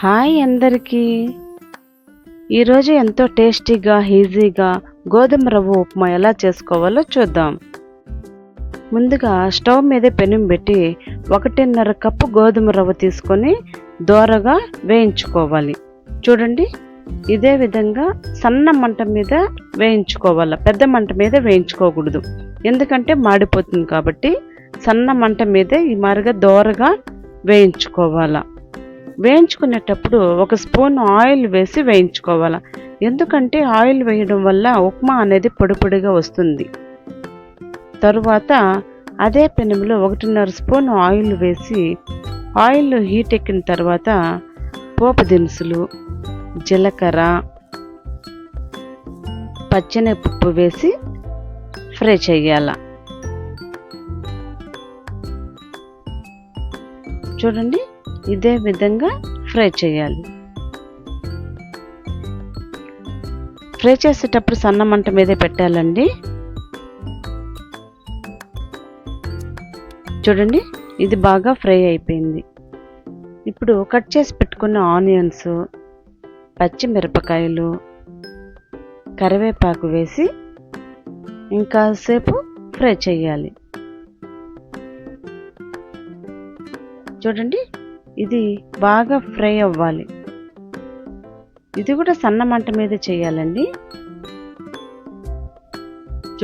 Hi అందరికీ. ఈరోజు ఎంతో టేస్టీగా ఈజీగా గోధుమ రవ్వ ఉప్మా ఎలా చేసుకోవాలో చూద్దాం. ముందుగా స్టవ్ మీద పెనం పెట్టి ఒకటిన్నర కప్పు గోధుమ రవ్వ తీసుకొని దోరగా వేయించుకోవాలి. చూడండి ఇదే విధంగా సన్న మంట మీద వేయించుకోవాలి పెద్ద మంట మీద వేయించుకోకూడదు. ఎందుకంటే మాడిపోతుంది కాబట్టి సన్న మంట మీద ఈ మారిగా దోరగా వేయించుకోవాలా. వేయించుకునేటప్పుడు ఒక స్పూన్ ఆయిల్ వేసి వేయించుకోవాలి. ఎందుకంటే ఆయిల్ వేయడం వల్ల ఉప్మా అనేది పొడిపొడిగా వస్తుంది. తరువాత అదే పెనంలో ఒకటిన్నర స్పూన్ ఆయిల్ వేసి ఆయిల్ హీట్ ఎక్కిన తర్వాత పోపు దినుసులు జీలకర్ర పచ్చెనపప్పు వేసి ఫ్రై చేయాల. చూడండి. ఇదే విధంగా ఫ్రై చేయాలి. ఫ్రై చేసేటప్పుడు సన్న మంట మీదే పెట్టాలండి. చూడండి ఇది బాగా ఫ్రై అయిపోయింది. ఇప్పుడు కట్ చేసి పెట్టుకున్న ఆనియన్స్ పచ్చిమిరపకాయలు కరివేపాకు వేసి ఇంకాసేపు ఫ్రై చేయాలి. చూడండి ఇది బాగా ఫ్రై అవ్వాలి. ఇది కూడా సన్న మంట మీద చేయాలండి.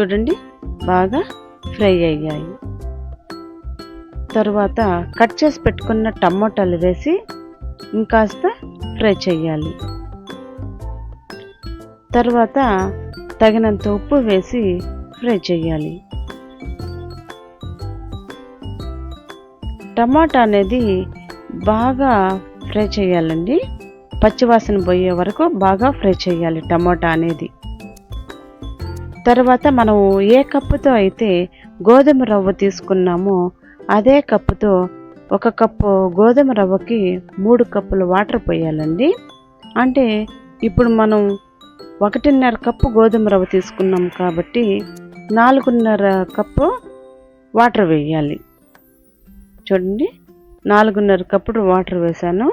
చూడండి బాగా ఫ్రై అయ్యాయి. తర్వాత కట్ చేసి పెట్టుకున్న టమోటాలు వేసి ఇంకాస్త ఫ్రై చేయాలి. తర్వాత తగినంత ఉప్పు వేసి ఫ్రై చేయాలి. టమాటా అనేది బాగా ఫ్రై చేయాలండి. పచ్చివాసన పోయే వరకు బాగా ఫ్రై చేయాలి టమోటా అనేది. తర్వాత మనం ఏ కప్పుతో అయితే గోధుమ రవ్వ తీసుకున్నామో అదే కప్పుతో ఒక కప్పు గోధుమ రవ్వకి మూడు కప్పులు వాటర్ పోయాలండి. అంటే ఇప్పుడు మనం ఒకటిన్నర కప్పు గోధుమ రవ్వ తీసుకున్నాం కాబట్టి నాలుగున్నర కప్పు వాటర్ వేయాలి. చూడండి. నాలుగున్నర కప్పుడు వాటర్ వేసాను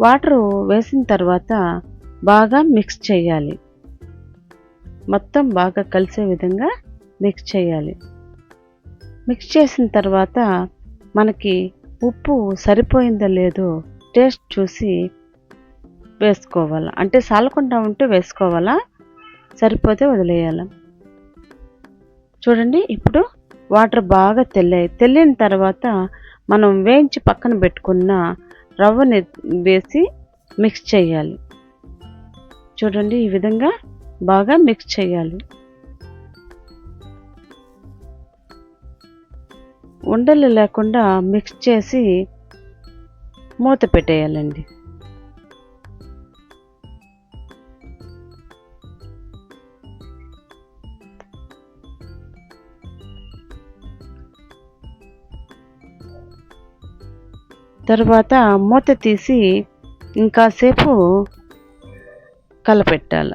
వాటర్ వేసిన తర్వాత బాగా మిక్స్ చేయాలి. మొత్తం బాగా కలిసే విధంగా మిక్స్ చేయాలి. మిక్స్ చేసిన తర్వాత మనకి ఉప్పు సరిపోయిందో లేదో టేస్ట్ చూసి వేసుకోవాలి. అంటే సాలకుండా ఉంటే వేసుకోవాలా సరిపోతే వదిలేయాలి. చూడండి ఇప్పుడు వాటర్ బాగా తెల్లాయి. తెల్లిన తర్వాత మనం వేయించి పక్కన పెట్టుకున్న రవ్వని వేసి మిక్స్ చేయాలి. చూడండి ఈ విధంగా బాగా మిక్స్ చేయాలి. ఉండలు లేకుండా మిక్స్ చేసి మూత పెట్టేయాలండి. తర్వాత మూత తీసి ఇంకాసేపు కలపెట్టాలి.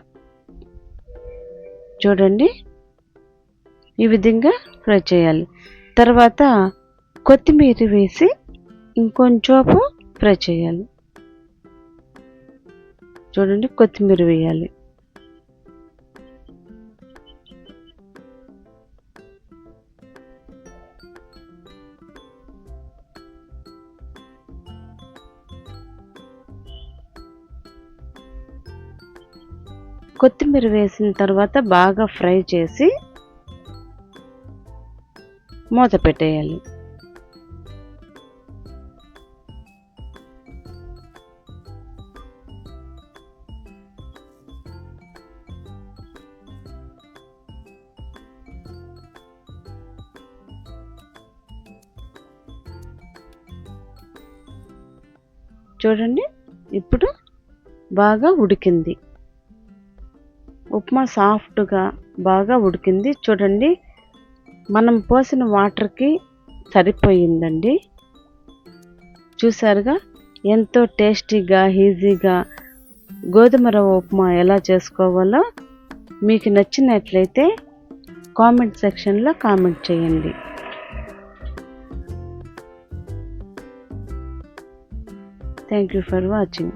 చూడండి. ఈ విధంగా ఫ్రై చేయాలి. తర్వాత కొత్తిమీర వేసి ఇంకొంచేపు ఫ్రై చేయాలి. చూడండి కొత్తిమీర వేయాలి. కొత్తిమీర వేసిన తర్వాత బాగా ఫ్రై చేసి మూత పెట్టేయాలి. చూడండి ఇప్పుడు బాగా ఉడికింది. ఉప్మా సాఫ్ట్గా బాగా ఉడికింది. చూడండి మనం పోసిన వాటర్కి సరిపోయిందండి. చూసారుగా ఎంతో టేస్టీగా ఈజీగా గోధుమ రవ్వ ఉప్మా ఎలా చేసుకోవాలో మీకు నచ్చినట్లయితే కామెంట్ సెక్షన్లో కామెంట్ చేయండి. Thank you for watching.